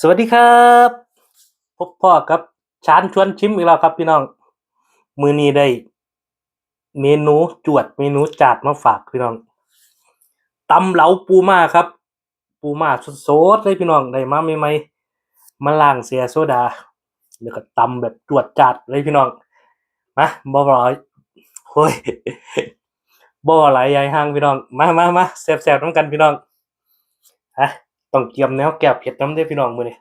สวัสดีครับ พบพ่อกับชานชวนชิมอีกแล้วครับพี่น้อง มือนี้ได้ เมนูจวดเมนูจาดมาฝากพี่น้องตำเหลาปูมาครับ ปูมาสดๆเลยพี่น้องได้มาใหม่ๆมาล้างเสียโซดา แล้วก็ตำแบบจวดจัดเลยพี่น้องมาบ่รอยโอ้ยบ่หลายยายห้างพี่น้องมามามาแซ่บๆน้ำกันพี่น้องฮะ ต้องเตรียมแนวแก้เผ็ดน้ำได้พี่น้องมื้อนี้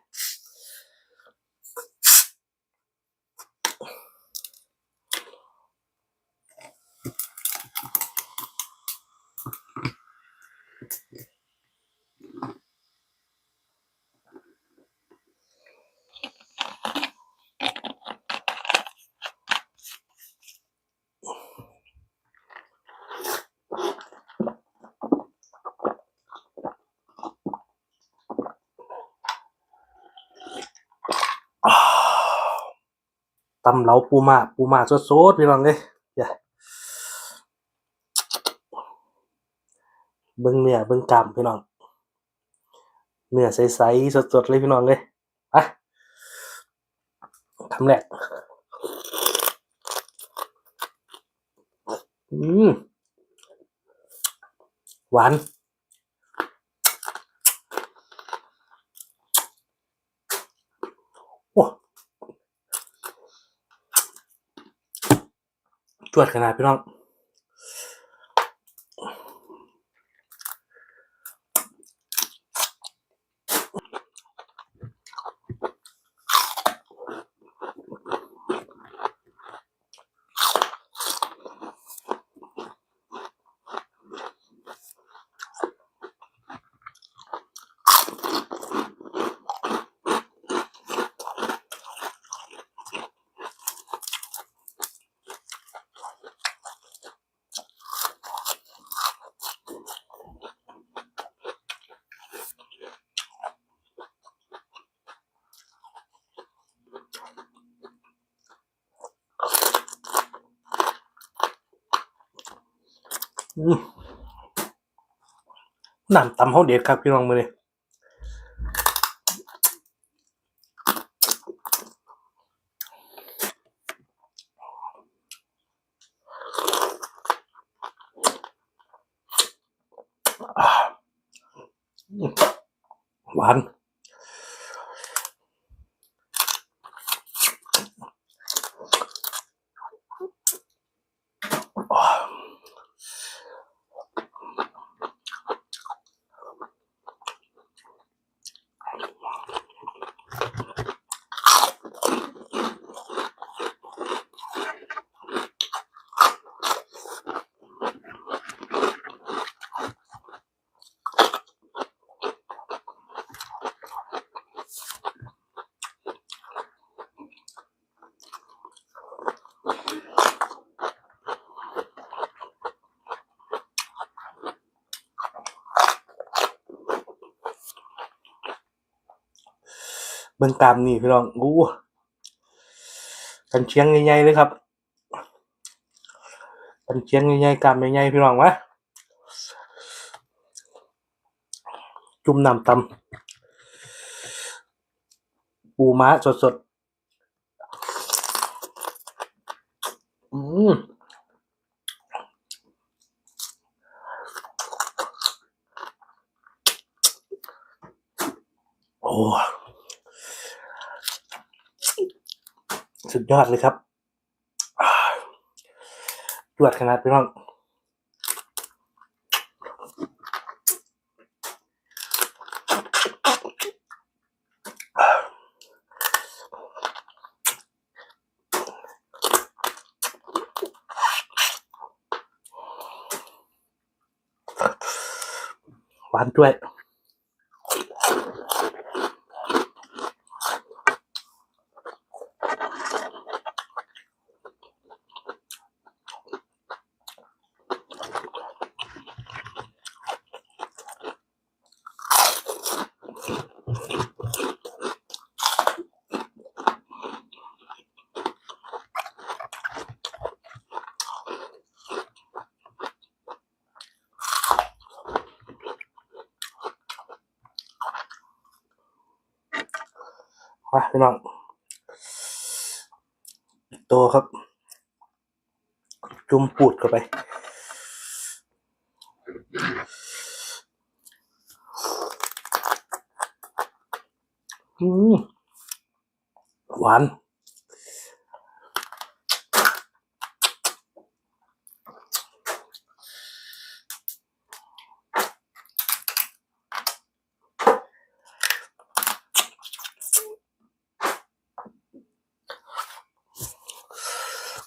ตำเหลาปูมาปูมาสดๆพี่น้องเอ้ยอย่าเบิ่งเนื้อเบิ่งกามพี่น้องเนื้อใสๆสดๆเลยพี่น้องเอ้ยไปคำแรกอืมหวาน โอ้ จวดขนาดพี่น้อง อืม น้ำตำเขาเด็ดครับพี่น้องมือนี้อ่หวาน บิ่งตามนี่พี่น้องอู้กันเชียงใหญ่ๆเลยครับ กันเชียงใหญ่ๆกามใหญ่ๆพี่น้องวะจุ่มน้ำตำปูม้าสดๆ อืมโอ้ สุดยอดเลยครับอ่าจวดขนาดพี่น้องหวานด้วย มาพี่น้องโตครับ จุ่มปูดเข้าไปอืมหวาน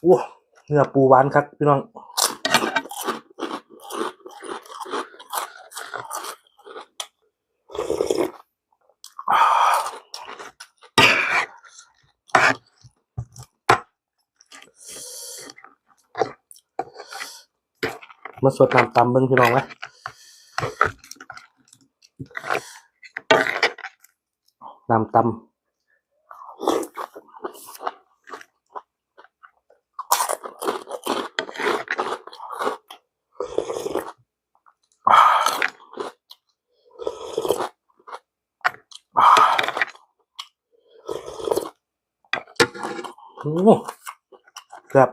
โอ้เนื้อปูหวานครับพี่น้องมาสดน้ำตำเบิ้งพี่น้องไหมน้ำตำ โอ้ครับ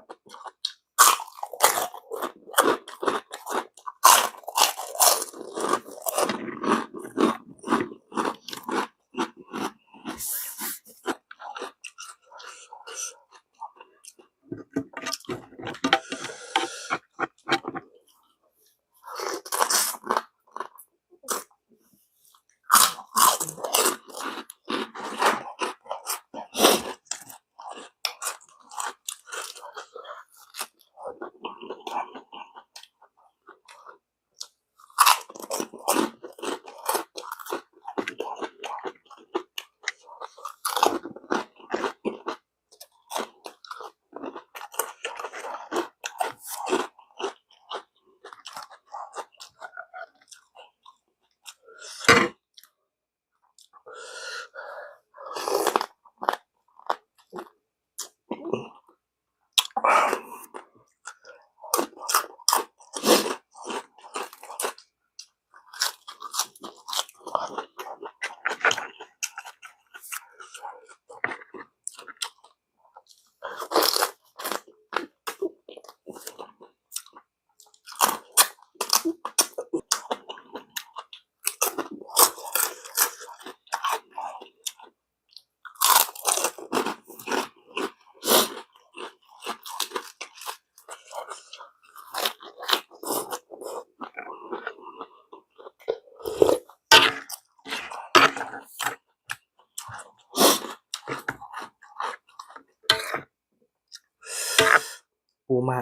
ปูมา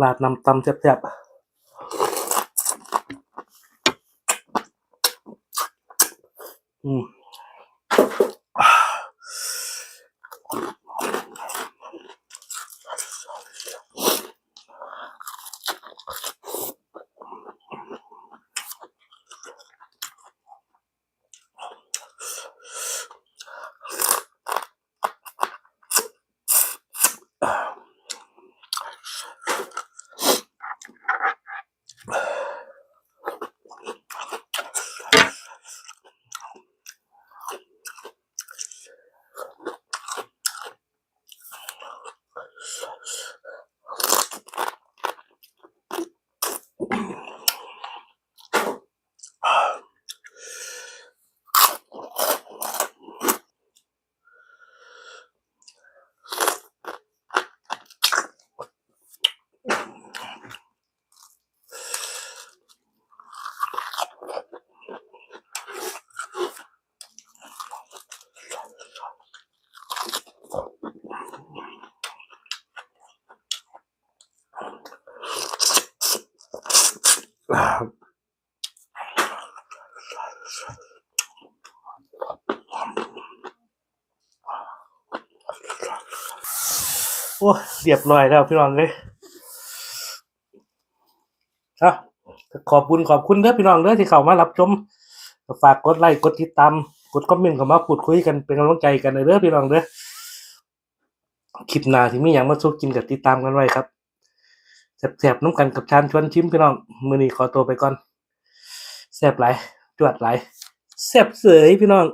ลาดน้ำตำแซ่บๆอืม โอ้เรียบร้อยแล้วพี่น้องเลยอะขอบคุณขอบคุณเด้อพี่น้องเด้อที่เข้ามารับชมฝากกดไลค์กดติดตามกดคอมเมนต์เข้ามาพูดคุยกันเป็นกำลังใจกันเด้อพี่น้องเด้อคลิปหน้าที่มีอย่างมาสู้กินกับติดตามกันไว้ครับ แสบๆน้ำกันกับชานชวนชิมพี่น้องมือนี้ขอตัวไปก่อนแซ่บหลจวดไหลแสบเสยพี่น้อง